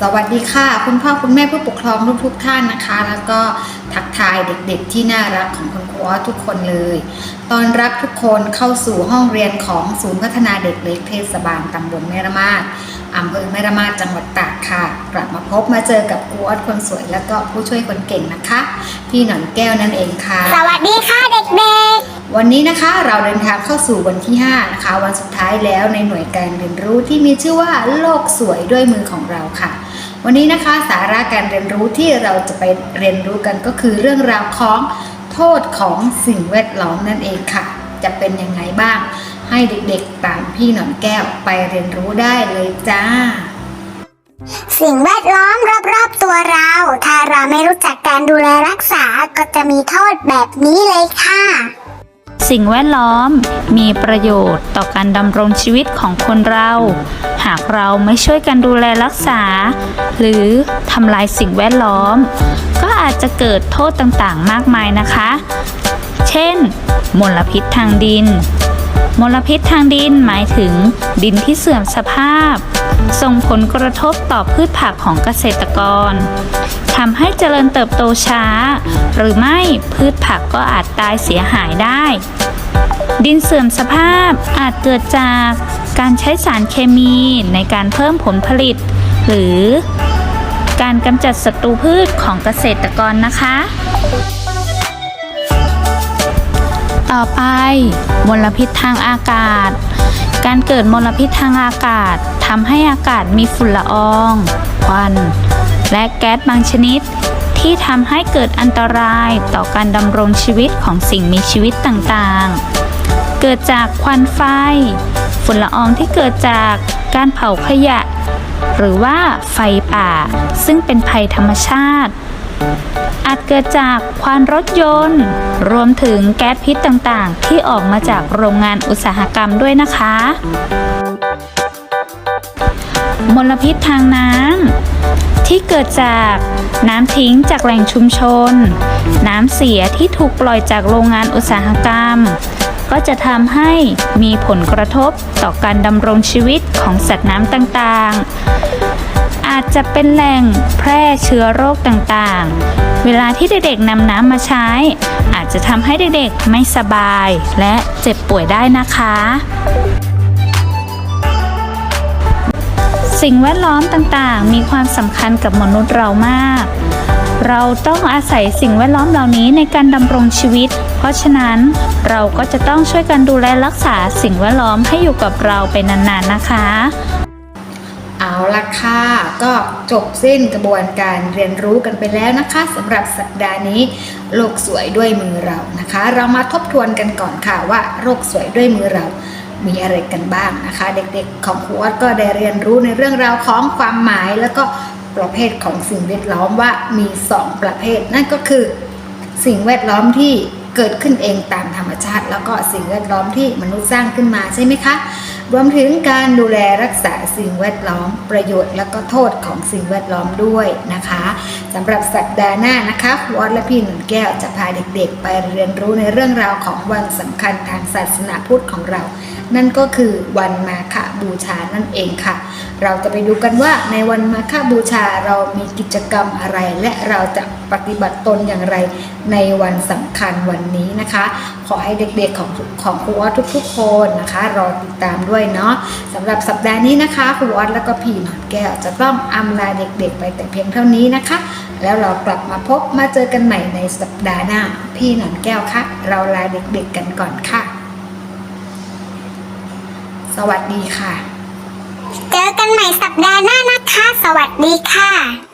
สวัสดีค่ะ คุณพ่อคุณแม่ผู้ปกครองทุกทุกท่านนะคะ แล้วก็ทักทายเด็กๆ ที่น่ารักของคุณครูออทุกคนเลย ตอนรับทุกคนเข้าสู่ห้องเรียนของศูนย์พัฒนาเด็กเล็กเทศบาลตำบลแม่ระมาดอำเภอแม่ระมาดจังหวัดตากค่ะ กลับมาพบมาเจอกับครูออคนสวย แล้วก็ผู้ช่วยคนเก่งนะคะ พี่หนอนแก้วนั่นเองค่ะ สวัสดีค่ะ วันนี้นะคะเราเดินทางเข้าสู่วันที่ 5 นะคะ วันสุดท้ายแล้วในหน่วยการเรียนรู้ที่มีชื่อว่าโลกสวยด้วยมือของเราค่ะ วันนี้นะคะสาระการเรียนรู้ที่เราจะไปเรียนรู้กันก็คือเรื่องราวของโทษของสิ่งแวดล้อมนั่นเองค่ะ จะเป็นยังไงบ้าง ให้เด็กๆตามพี่หนอนแก้วไปเรียนรู้ได้เลยจ้าสิ่งแวดล้อมรอบๆตัวเรา ถ้าเราไม่รู้จักการดูแลรักษาก็จะมีโทษแบบนี้เลยค่ะ สิ่งแวดล้อม มีประโยชน์ต่อการดำรงชีวิตของคนเรา หากเราไม่ช่วยกันดูแลรักษา หรือทำลายสิ่งแวดล้อม ก็อาจจะเกิดโทษต่างๆ มากมายนะคะ เช่น มลพิษทางดิน มลพิษทางดินหมายถึงดินที่เสื่อมสภาพ ส่งผลกระทบต่อพืชผักของเกษตรกรทำให้เจริญเติบโตช้า หรือไม่พืชผักก็อาจตายเสียหายได้ ดินเสื่อมสภาพอาจเกิดจากการใช้สารเคมีในการเพิ่มผลผลิต หรือการกำจัดศัตรูพืชของเกษตรกรนะคะ ต่อไปมลพิษทางอากาศ การเกิดมลพิษทางอากาศทำให้อากาศมีฝุ่นละอองควัน และแก๊สบางชนิดที่ทำให้เกิดอันตรายต่อการดำรงชีวิตของสิ่งมีชีวิตต่างๆ เกิดจากควันไฟ ฝุ่นละอองที่เกิดจากการเผาขยะ หรือว่าไฟป่า ซึ่งเป็นภัยธรรมชาติ อาจเกิดจากควันรถยนต์ รวมถึงแก๊สพิษต่างๆ ที่ออกมาจากโรงงานอุตสาหกรรมด้วยนะคะ มลพิษทางน้ำที่เกิดจากน้ำทิ้งจากแหล่งชุมชน น้ำเสียที่ถูกปล่อยจากโรงงานอุตสาหกรรม ก็จะทำให้มีผลกระทบต่อการดำรงชีวิตของสัตว์น้ำต่างๆ อาจจะเป็นแหล่งแพร่เชื้อโรคต่างๆ เวลาที่เด็กๆนำน้ำมาใช้ อาจจะทำให้เด็กๆไม่สบายและเจ็บป่วยได้นะคะ สิ่งแวดล้อมต่างๆ มีความสำคัญกับมนุษย์เรามาก เราต้องอาศัยสิ่งแวดล้อมเหล่านี้ในการดำรงชีวิต เพราะฉะนั้นเราก็จะต้องช่วยกันดูแลรักษาสิ่งแวดล้อมให้อยู่กับเราไปนานๆนะคะ เอาละค่ะก็จบสิ้นกระบวนการเรียนรู้กันไปแล้วนะคะสำหรับสัปดาห์นี้โลกสวยด้วยมือเรานะคะ เรามาทบทวนกันก่อนค่ะว่าโลกสวยด้วยมือเรามีอะไรกันบ้างนะคะ เด็กๆของครูวัดก็ได้เรียนรู้ในเรื่องราวของความหมายแล้วก็ ประเภทของสิ่งแวดล้อมว่ามี 2 ประเภท นั่นก็คือ สิ่งแวดล้อมที่เกิดขึ้นเองตามธรรมชาติ แล้วก็สิ่งแวดล้อมที่มนุษย์สร้างขึ้นมาใช่ไหมคะ รวมถึงการดูแลรักษาสิ่งแวดล้อมประโยชน์ และก็โทษของสิ่งแวดล้อมด้วยนะคะสำหรับสัปดาห์หน้านะคะวอดและพี่หนุนแก้วจะพาเด็กๆ ไปเรียนรู้ในเรื่องราวของวันสำคัญทางศาสนาพุทธของเรา นั่นก็คือวันมาฆบูชานั่นเองค่ะ เราจะไปดูกันว่าในวันมาฆบูชาเรามีกิจกรรมอะไร และเราจะปฏิบัติตนอย่างไรในวันสำคัญวันนี้นะคะ ขอให้เด็กๆของของครูออสทุกๆคนนะคะ รอติดตามด้วยเนาะสำหรับสัปดาห์นี้นะคะครูออสแล้วก็พี่หนอนแก้วจะต้องอำลาเด็กๆ ไปแต่เพียงเท่านี้นะคะ แล้วเรากลับมาพบมาเจอกันใหม่ในสัปดาห์หน้า พี่หนอนแก้วคะเราลาเด็กๆกันก่อนค่ะ สวัสดีค่ะ เจอกันใหม่สัปดาห์หน้านะคะ สวัสดีค่ะ